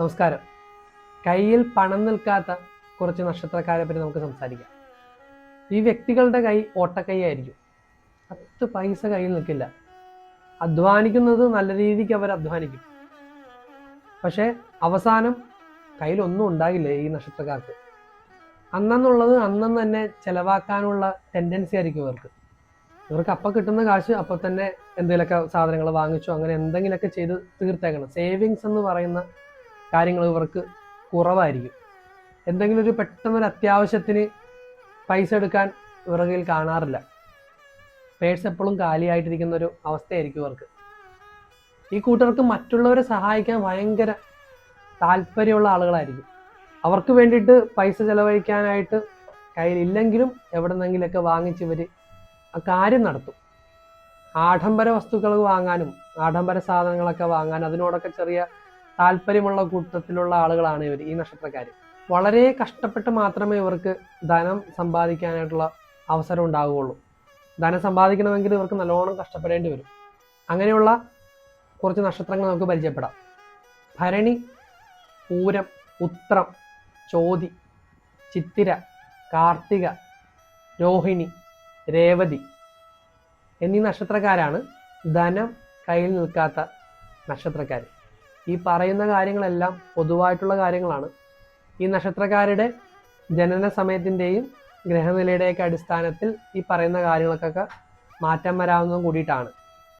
നമസ്കാരം. കയ്യിൽ പണം നിൽക്കാത്ത കുറച്ച് നക്ഷത്രക്കാരെ പറ്റി നമുക്ക് സംസാരിക്കാം. ഈ വ്യക്തികളുടെ കൈ ഓട്ടക്കൈ ആയിരിക്കും. പത്ത് പൈസ കയ്യിൽ നിൽക്കില്ല. അധ്വാനിക്കുന്നത് നല്ല രീതിക്ക് അവർ അധ്വാനിക്കും. പക്ഷേ അവസാനം കയ്യിലൊന്നും ഉണ്ടാകില്ല ഈ നക്ഷത്രക്കാർക്ക്. അന്നെന്നുള്ളത് അന്നും തന്നെ ചെലവാക്കാനുള്ള ടെൻഡൻസി ആയിരിക്കും ഇവർക്ക്. ഇവർക്ക് അപ്പം കിട്ടുന്ന കാശ് അപ്പം തന്നെ എന്തെങ്കിലുമൊക്കെ സാധനങ്ങൾ വാങ്ങിച്ചു അങ്ങനെ എന്തെങ്കിലുമൊക്കെ ചെയ്ത് തീർത്തേക്കണം. സേവിങ്സ് എന്ന് പറയുന്ന കാര്യങ്ങൾ ഇവർക്ക് കുറവായിരിക്കും. എന്തെങ്കിലും ഒരു പെട്ടെന്നൊരു അത്യാവശ്യത്തിന് പൈസ എടുക്കാൻ കയ്യിൽ കാണാറില്ല. പേഴ്സ് എപ്പോഴും കാലിയായിട്ടിരിക്കുന്ന ഒരു അവസ്ഥയായിരിക്കും ഇവർക്ക്. ഈ കൂട്ടർക്ക് മറ്റുള്ളവരെ സഹായിക്കാൻ ഭയങ്കര താല്പര്യമുള്ള ആളുകളായിരിക്കും. അവർക്ക് വേണ്ടിയിട്ട് പൈസ ചെലവഴിക്കാനായിട്ട് കയ്യിലില്ലെങ്കിലും എവിടെ നിന്നെങ്കിലൊക്കെ വാങ്ങിച്ച് ഇവർ ആ കാര്യം നടത്തും. ആഡംബര വസ്തുക്കൾ വാങ്ങാനും ആഡംബര സാധനങ്ങളൊക്കെ വാങ്ങാനും അതിനോടൊക്കെ ചെറിയ താല്പര്യമുള്ള കൂട്ടത്തിലുള്ള ആളുകളാണ് ഇവർ ഈ നക്ഷത്രക്കാർ വളരെ കഷ്ടപ്പെട്ട് മാത്രമേ ഇവർക്ക് ധനം സമ്പാദിക്കാനായിട്ടുള്ള അവസരം ഉണ്ടാവുകയുള്ളൂ. ധനം സമ്പാദിക്കണമെങ്കിൽ ഇവർക്ക് നല്ലോണം കഷ്ടപ്പെടേണ്ടി വരും. അങ്ങനെയുള്ള കുറച്ച് നക്ഷത്രങ്ങൾ നമുക്ക് പരിചയപ്പെടാം. ഭരണി പൂരം ഉത്രം ചോതി ചിത്തിര കാർത്തിക രോഹിണി രേവതി എന്നീ നക്ഷത്രക്കാരാണ് ധനം കയ്യിൽ നിൽക്കാത്ത നക്ഷത്രക്കാർ ഈ പറയുന്ന കാര്യങ്ങളെല്ലാം പൊതുവായിട്ടുള്ള കാര്യങ്ങളാണ്. ഈ നക്ഷത്രക്കാരുടെ ജനന സമയത്തിന്റെയും ഗ്രഹനിലയുടെയൊക്കെ അടിസ്ഥാനത്തിൽ ഈ പറയുന്ന കാര്യങ്ങൾക്കൊക്കെ മാറ്റം വരാവുന്നതും കൂടിയിട്ടാണ്.